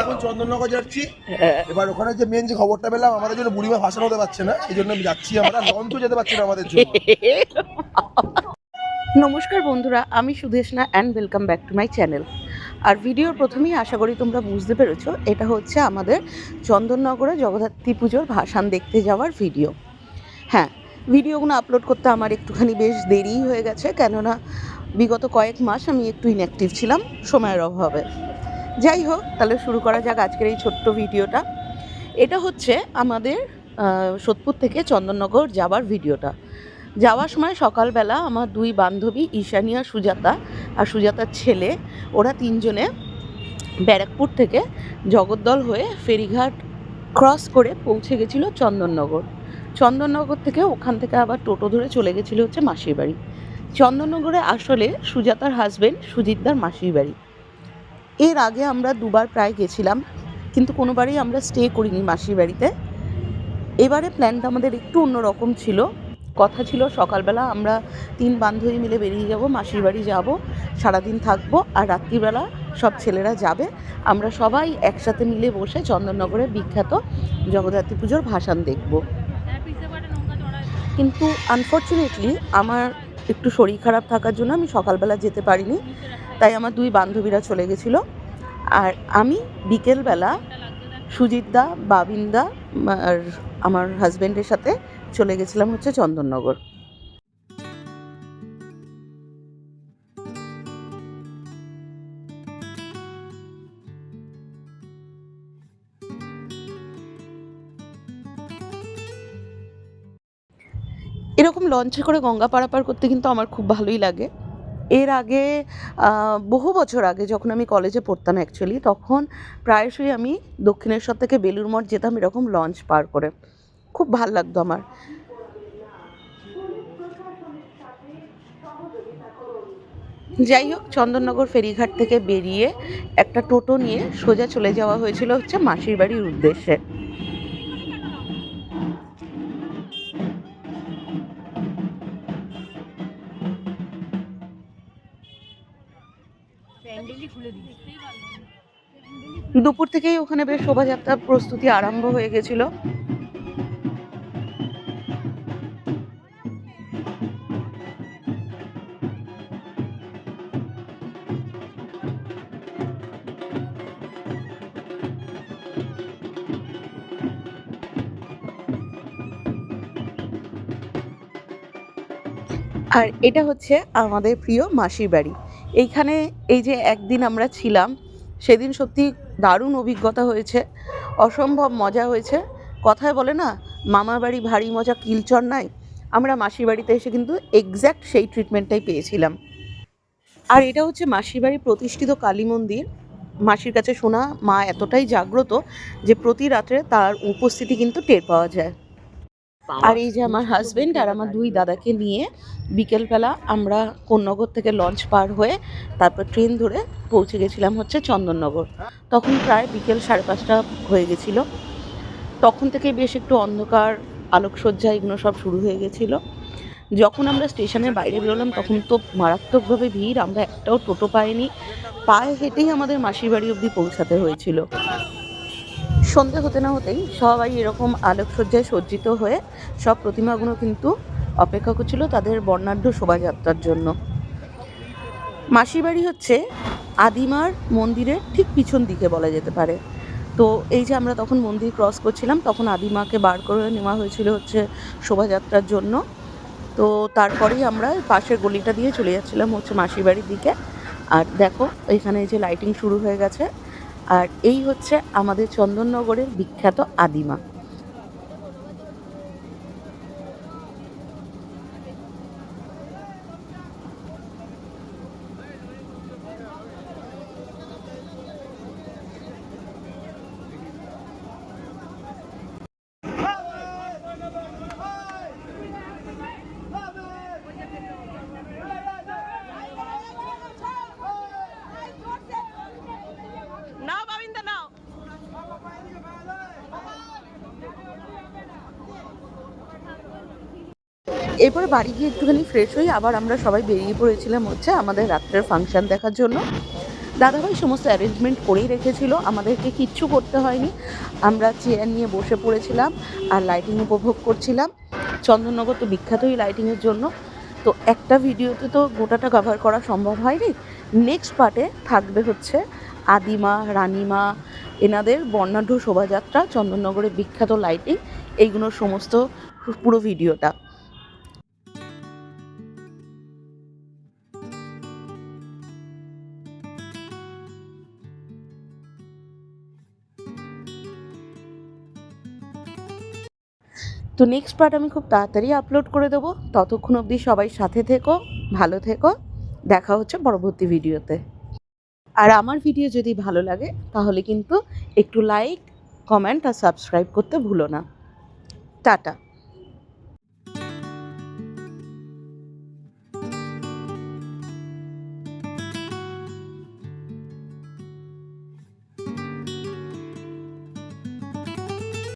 এখন চন্দননগর যাচ্ছি। এবার ওখানে যে মেন যে খবরটা পেলাম, আমাদের জন্য বুড়িমা ভাষণ হতে পারছে না সেই জন্য যাচ্ছি আমরা, লঞ্চও যেতে পারছি না আমাদের জন্য। নমস্কার বন্ধুরা, আমি Sudeshna and welcome back to my channel আর ভিডিওর প্রথমেই আশা করি তোমরা বুঝতে পেরেছ, এটা হচ্ছে আমাদের চন্দননগরে জগদ্ধাত্রী পুজোর ভাসান দেখতে যাওয়ার ভিডিও। হ্যাঁ ভিডিওগুলো আপলোড করতে আমার একটুখানি বেশ দেরিই হয়ে গেছে, কেননা বিগত কয়েক মাস আমি একটু ইনঅ্যাক্টিভ ছিলাম, সময়ের অভাবে। যাই হোক, তাহলে শুরু করা যাক আজকের এই ছোট্ট ভিডিওটা। এটা হচ্ছে আমাদের সোদপুর থেকে চন্দননগর যাওয়ার ভিডিওটা। যাওয়ার সময় সকালবেলা আমার দুই বান্ধবী ঈশানিয়া সুজাতা আর সুজাতার ছেলে, ওরা তিনজনে ব্যারাকপুর থেকে জগদ্দল হয়ে ফেরিঘাট ক্রস করে পৌঁছে গেছিল চন্দননগর। চন্দননগর থেকে ওখান থেকে আবার টোটো ধরে চলে গেছিল হচ্ছে মাসির বাড়ি। চন্দননগরে আসলে সুজাতার হাজবেন্ড সুজিতদার মাসির বাড়ি। এর আগে আমরা দুবার প্রায় গেছিলাম, কিন্তু কোনোবারই আমরা স্টে করিনি মাসির বাড়িতে। এবারে প্ল্যানটা আমাদের একটু অন্যরকম ছিল। কথা ছিল সকালবেলা আমরা তিন বান্ধবী মিলে বেরিয়ে যাব, মাসির বাড়ি যাব, সারাদিন থাকব আর রাত্রিবেলা সব ছেলেরা যাবে। আমরা সবাই একসাথে মিলে বসে চন্দননগরের বিখ্যাত জগদ্ধাত্রী পুজোর ভাসান দেখব। কিন্তু আনফর্চুনেটলি আমার একটু শরীর খারাপ থাকার জন্য আমি সকালবেলা যেতে পারিনি। তাই আমার দুই বান্ধবীরা চলে গেছিল। আর আমি বিকেলবেলা সুজিতদা বাবিনদা আর আমার হাজব্যান্ডের সাথে চলে গেছিলাম হচ্ছে চন্দননগর। এরকম লঞ্চে করে গঙ্গা পারাপার করতে কিন্তু আমার খুব ভালোই লাগে। এর আগে বহু বছর আগে যখন আমি কলেজে পড়তাম অ্যাকচুয়ালি তখন প্রায়শই আমি দক্ষিণেশ্বর থেকে বেলুর মঠ যেতাম এরকম লঞ্চ পার করে। খুব ভালো লাগতো আমার। যাই হোক, চন্দননগর ফেরিঘাট থেকে বেরিয়ে একটা টোটো নিয়ে সোজা চলে যাওয়া হয়েছিল হচ্ছে মাসির বাড়ির উদ্দেশ্যে। দুপুর থেকেই ওখানে বেশ শোভাযাত্রার প্রস্তুতি আরম্ভ হয়ে গেছিল। আর এটা হচ্ছে আমাদের প্রিয় মাসির বাড়ি। এইখানে এই যে একদিন আমরা ছিলাম, সেদিন সত্যি দারুণ অভিজ্ঞতা হয়েছে, অসম্ভব মজা হয়েছে। কথায় বলে না, মামার বাড়ি ভারী মজা, কিলচর নাই। আমরা মাসির বাড়িতে এসে কিন্তু এক্স্যাক্ট সেই ট্রিটমেন্টটাই পেয়েছিলাম। আর এটা হচ্ছে মাসির বাড়ি প্রতিষ্ঠিত কালী মন্দির। মাসির কাছে শোনা মা এতটাই জাগ্রত যে প্রতি রাত্রে তার উপস্থিতি কিন্তু টের পাওয়া যায়। আর এই যে আমার হাজবেন্ড আর আমার দুই দাদাকে নিয়ে বিকেলবেলা আমরা কোন্নগর থেকে লঞ্চ পার হয়ে তারপর ট্রেন ধরে পৌঁছে গেছিলাম হচ্ছে চন্দননগর। তখন প্রায় বিকেল সাড়ে পাঁচটা হয়ে গেছিল। তখন থেকে বেশ একটু অন্ধকার আলোকসজ্জা এগুলো সব শুরু হয়ে গেছিল। যখন আমরা স্টেশনের বাইরে বেরোলাম তখন তো মারাত্মকভাবে ভিড় আমরা একটাও টোটো পাইনি। পায়ে হেঁটেই আমাদের মাসির বাড়ি অবধি পৌঁছাতে হয়েছিল। সন্ধে হতে না হতেই সবাই এরকম আলোকসজ্জায় সজ্জিত হয়ে সব প্রতিমাগুলো কিন্তু অপেক্ষা করছিল তাদের বর্ণাঢ্য শোভাযাত্রার জন্য। মাসির বাড়ি হচ্ছে আদিমার মন্দিরের ঠিক পিছন দিকে বলা যেতে পারে। তো এই যে আমরা তখন মন্দির ক্রস করছিলাম, তখন আদিমাকে বার করে নেওয়া হয়েছিল হচ্ছে শোভাযাত্রার জন্য। তো তারপরেই আমরা পাশের গলিটা দিয়ে চলে যাচ্ছিলাম হচ্ছে মাসির বাড়ির দিকে। আর দেখো, এখানে যে লাইটিং শুরু হয়ে গেছে। আর এই হচ্ছে আমাদের চন্দননগরের বিখ্যাত আদিমা। এরপরে বাড়ি গিয়ে একটুখানি ফ্রেশ হই, আবার আমরা সবাই বেরিয়ে পড়েছিলাম হচ্ছে আমাদের রাত্রের ফাংশন দেখার জন্য। দাদাভাই সমস্ত অ্যারেঞ্জমেন্ট করেই রেখেছিল, আমাদেরকে কিচ্ছু করতে হয়নি। আমরা চেয়ার নিয়ে বসে পড়েছিলাম আর লাইটিং উপভোগ করছিলাম। চন্দননগর তো বিখ্যাতই লাইটিংয়ের জন্য। তো একটা ভিডিওতে তো গোটাটা কভার করা সম্ভব হয়নি। নেক্সট পার্টে থাকবে হচ্ছে আদিমা, রানিমা, এনাদের বর্ণাঢ্য শোভাযাত্রা, চন্দননগরের বিখ্যাত লাইটিং এইগুলোর সমস্ত পুরো ভিডিওটা তো নেক্সট পার্ট আমি খুব তাড়াতাড়ি আপলোড করে দেবো। ততক্ষণ অবধি সবাই সাথে থেকো, ভালো থেকো। দেখা হচ্ছে পরবর্তী ভিডিওতে। আর আমার ভিডিও যদি ভালো লাগে, তাহলে কিন্তু একটু লাইক কমেন্ট আর সাবস্ক্রাইব করতে ভুলো না। টাটা।